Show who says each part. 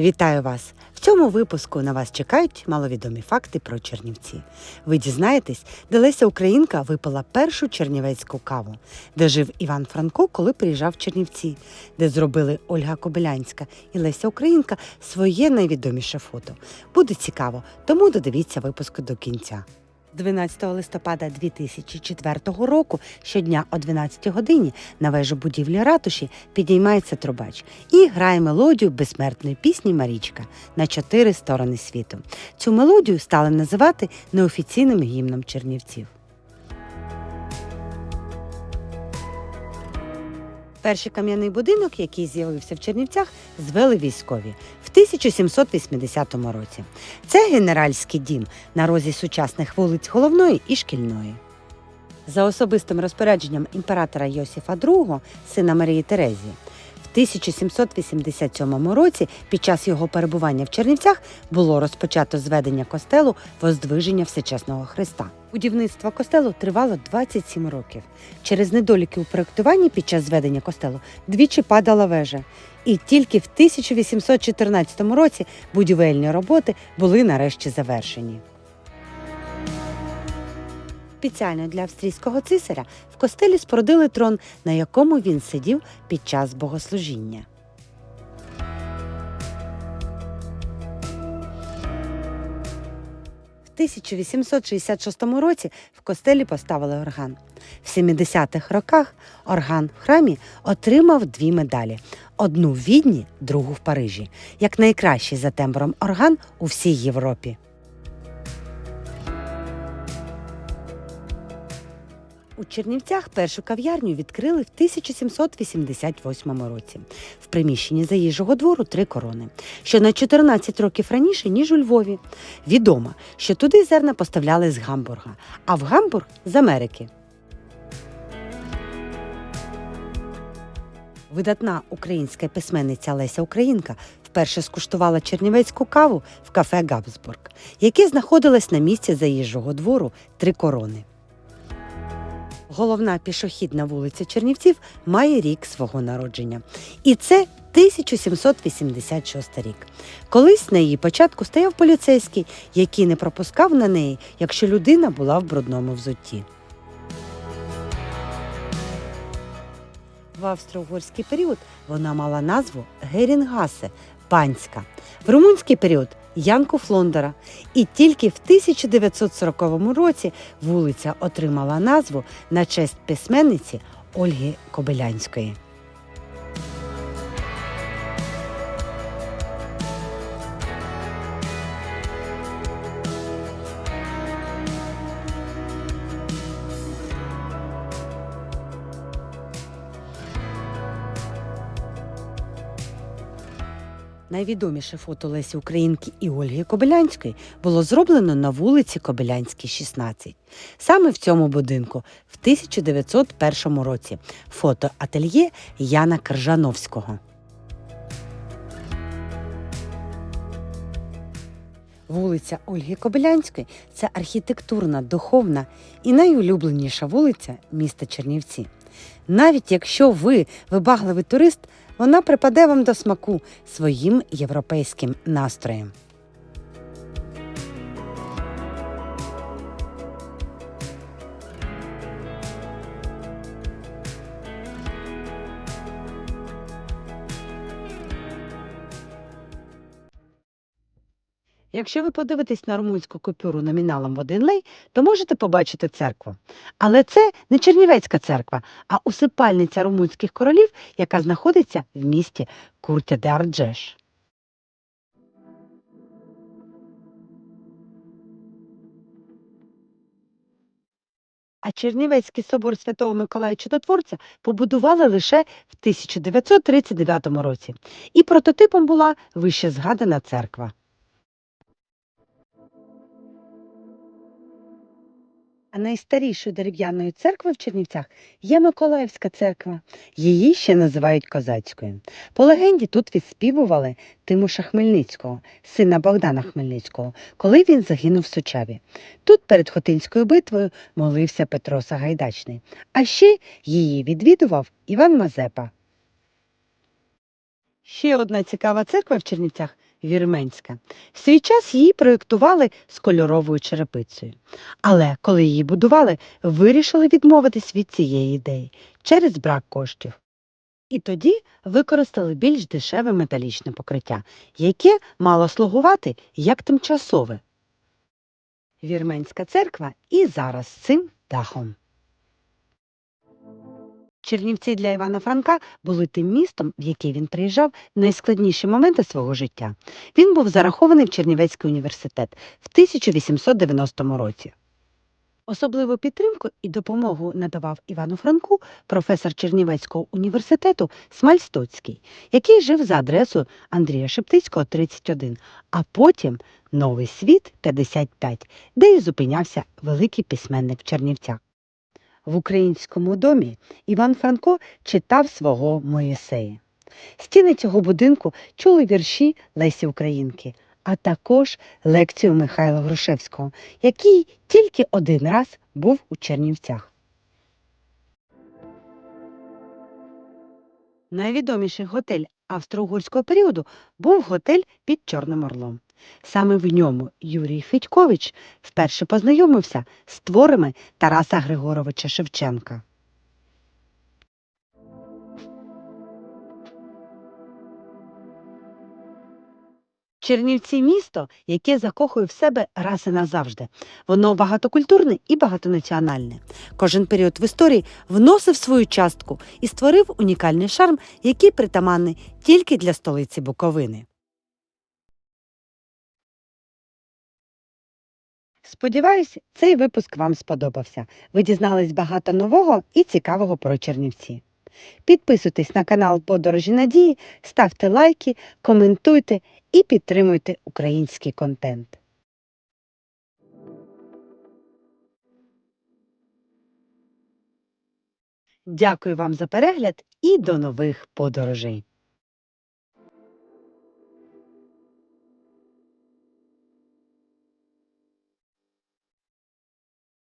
Speaker 1: Вітаю вас! В цьому випуску на вас чекають маловідомі факти про Чернівці. Ви дізнаєтесь, де Леся Українка випила першу чернівецьку каву, де жив Іван Франко, коли приїжджав в Чернівці, де зробили Ольга Кобилянська і Леся Українка своє найвідоміше фото. Буде цікаво, тому додивіться випуск до кінця. 12 листопада 2004 року щодня о 12 годині на вежу будівлі ратуші підіймається трубач і грає мелодію безсмертної пісні Марічка на чотири сторони світу. Цю мелодію стали називати неофіційним гімном Чернівців. Перший кам'яний будинок, який з'явився в Чернівцях, звели військові в 1780 році. Це генеральський дім на розі сучасних вулиць Головної і Шкільної. За особистим розпорядженням імператора Йосифа II, сина Марії Терезії, 1787 році, під час його перебування в Чернівцях, було розпочато зведення костелу Воздвиження Всечесного Христа. Будівництво костелу тривало 27 років. Через недоліки у проєктуванні під час зведення костелу двічі падала вежа. І тільки в 1814 році будівельні роботи були нарешті завершені. Спеціально для австрійського цисаря в костелі спорудили трон, на якому він сидів під час богослужіння. В 1866 році в костелі поставили орган. В 70-х роках орган в храмі отримав дві медалі: одну в Відні, другу в Парижі, як найкращий за тембром орган у всій Європі. У Чернівцях першу кав'ярню відкрили в 1788 році. В приміщенні заїжджого двору три корони, що на 14 років раніше, ніж у Львові. Відомо, що туди зерна поставляли з Гамбурга, а в Гамбург з Америки. Видатна українська письменниця Леся Українка вперше скуштувала чернівецьку каву в кафе Габсбург, яке знаходилось на місці заїжджого двору три корони. Головна пішохідна вулиця Чернівців має рік свого народження. І це 1786 рік. Колись на її початку стояв поліцейський, який не пропускав на неї, якщо людина була в брудному взутті. В австро-угорський період вона мала назву Герінгасе панська. В румунський період Янку Флондера. І тільки в 1940 році вулиця отримала назву на честь письменниці Ольги Кобилянської. Найвідоміше фото Лесі Українки і Ольги Кобилянської було зроблено на вулиці Кобилянській, 16. Саме в цьому будинку в 1901 році фото ательє Яна Кржановського. Вулиця Ольги Кобилянської це архітектурна, духовна і найулюбленіша вулиця міста Чернівці. Навіть якщо ви вибагливий турист, вона припаде вам до смаку своїм європейським настроєм. Якщо ви подивитесь на румунську купюру номіналом в один лей, то можете побачити церкву. Але це не Чернівецька церква, а усипальниця румунських королів, яка знаходиться в місті Куртя де Арджеш. А Чернівецький собор Святого Миколая Чудотворця побудували лише в 1939 році. І прототипом була вище згадана церква. А найстарішою дерев'яною церквою в Чернівцях є Миколаївська церква. Її ще називають козацькою. По легенді тут відспівували Тимоша Хмельницького, сина Богдана Хмельницького, коли він загинув в Сучаві. Тут перед Хотинською битвою молився Петро Сагайдачний. А ще її відвідував Іван Мазепа. Ще одна цікава церква в Чернівцях Вірменська. В свій час її проєктували з кольоровою черепицею. Але коли її будували, вирішили відмовитись від цієї ідеї через брак коштів. І тоді використали більш дешеве металічне покриття, яке мало слугувати як тимчасове. Вірменська церква і зараз цим дахом. Чернівці для Івана Франка були тим містом, в яке він приїжджав в найскладніші моменти свого життя. Він був зарахований в Чернівецький університет в 1890 році. Особливу підтримку і допомогу надавав Івану Франку професор Чернівецького університету Смальстоцький, який жив за адресою Андрія Шептицького, 31, а потім Новий світ 55, де і зупинявся великий письменник в Чернівцях. В українському домі Іван Франко читав свого Моїсея. Стіни цього будинку чули вірші Лесі Українки, а також лекцію Михайла Грушевського, який тільки один раз був у Чернівцях. Найвідоміший готель австро-угорського періоду був готель під Чорним Орлом. Саме в ньому Юрій Федькович вперше познайомився з творами Тараса Григоровича Шевченка. Чернівці місто, яке закохує в себе раз і назавжди. Воно багатокультурне і багатонаціональне. Кожен період в історії вносив свою частку і створив унікальний шарм, який притаманний тільки для столиці Буковини. Сподіваюсь, цей випуск вам сподобався. Ви дізнались багато нового і цікавого про Чернівці. Підписуйтесь на канал Подорожі Надії, ставте лайки, коментуйте і підтримуйте український контент. Дякую вам за перегляд і до нових подорожей!